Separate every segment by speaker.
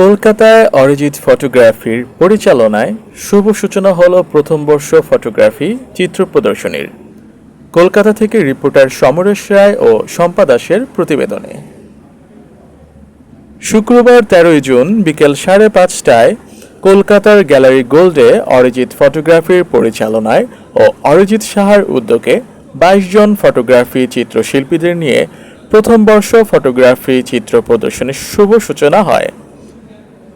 Speaker 1: কলকাতায় অরিজিৎ ফটোগ্রাফির পরিচালনায় শুভ সূচনা হল প্রথম বর্ষ ফটোগ্রাফি চিত্র প্রদর্শনীর। কলকাতা থেকে রিপোর্টার সমরেশ রায় ও শম্পা দাসের প্রতিবেদনে। শুক্রবার তেরোই জুন বিকেল সাড়ে পাঁচটায় কলকাতার গ্যালারি গোল্ডে অরিজিৎ ফটোগ্রাফির পরিচালনায় ও অরিজিৎ সাহার উদ্যোগে বাইশ জন ফটোগ্রাফি চিত্রশিল্পীদের নিয়ে প্রথম বর্ষ ফটোগ্রাফি চিত্র প্রদর্শনীর শুভ সূচনা হয়।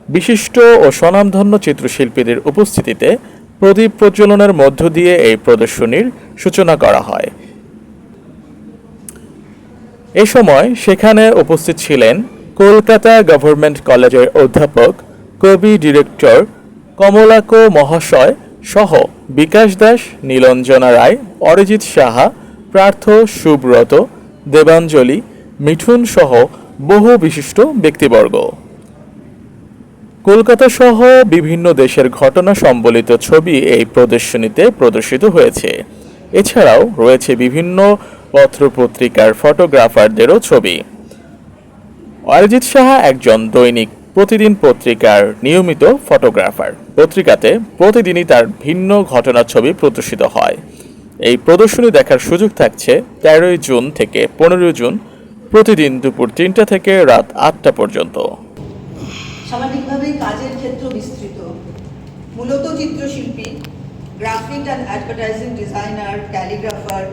Speaker 1: বিশিষ্ট ও স্বনামধন্য চিত্রশিল্পীদের উপস্থিতিতে প্রদীপ প্রজ্বলনের মধ্য দিয়ে এই প্রদর্শনীর সূচনা করা হয়। এ সময় সেখানে উপস্থিত ছিলেন কলকাতা গভর্নমেন্ট কলেজের অধ্যাপক, কবি ডিরেক্টর কমলাকো মহাশয় সহ বিকাশ দাস, নীলঞ্জনা রায়, অরিজিৎ সাহা প্রার্থ সুব্রত, দেবাঞ্জলি, মিঠুন সহ বহু বিশিষ্ট ব্যক্তিবর্গ। কলকাতা সহ বিভিন্ন দেশের ঘটনা সম্বলিত ছবি এই প্রদর্শনীতে প্রদর্শিত হয়েছে। এছাড়াও রয়েছে বিভিন্ন পত্রপত্রিকার ফটোগ্রাফারদেরও ছবি। অরিজিৎ সাহা একজন দৈনিক প্রতিদিন পত্রিকার নিয়মিত ফটোগ্রাফার। পত্রিকাতে প্রতিদিনই তার ভিন্ন ঘটনার ছবি প্রদর্শিত হয়। এই প্রদর্শনী দেখার সুযোগ থাকছে তেরোই জুন থেকে পনেরোই জুন প্রতিদিন দুপুর তিনটা থেকে রাত আটটা পর্যন্ত।
Speaker 2: সামাজিকভাবে কাজের ক্ষেত্র বিস্তৃত। মূলত চিত্রশিল্পী, graphic and advertising designer, calligrapher,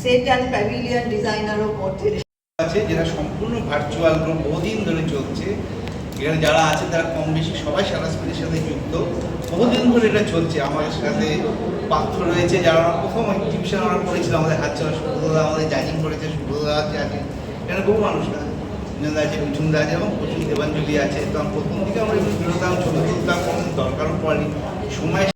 Speaker 2: set and pavilion ডিজাইনারও পথে
Speaker 3: আছে, যেটা সম্পূর্ণ ভার্চুয়াল গ্রুপ বহুদিন ধরে চলছে। এখানে যারা আছে তারা কম বেশি সবাই সারাস্পেটের সাথে যুক্ত। বহুদিন ধরে এটা চলছে। আমাদের সাথে পাত্র রয়েছে যারা প্রথম এক্সিবিশন আমরা করেছিলাম আমাদের হাত চলা। সুব্রতদা আমাদের জাজিং করেছে আছে আছে এখানে বহু মানুষ আছে। বিনোদা আছে মিঠুনদা আছে এবং প্রচুর দেবাঞ্জলি আছে, তো প্রথম দিকে আমরা এগুলো বেরোতাম ছবি তুলতাম কোনো দরকারও পড়েনি। সময়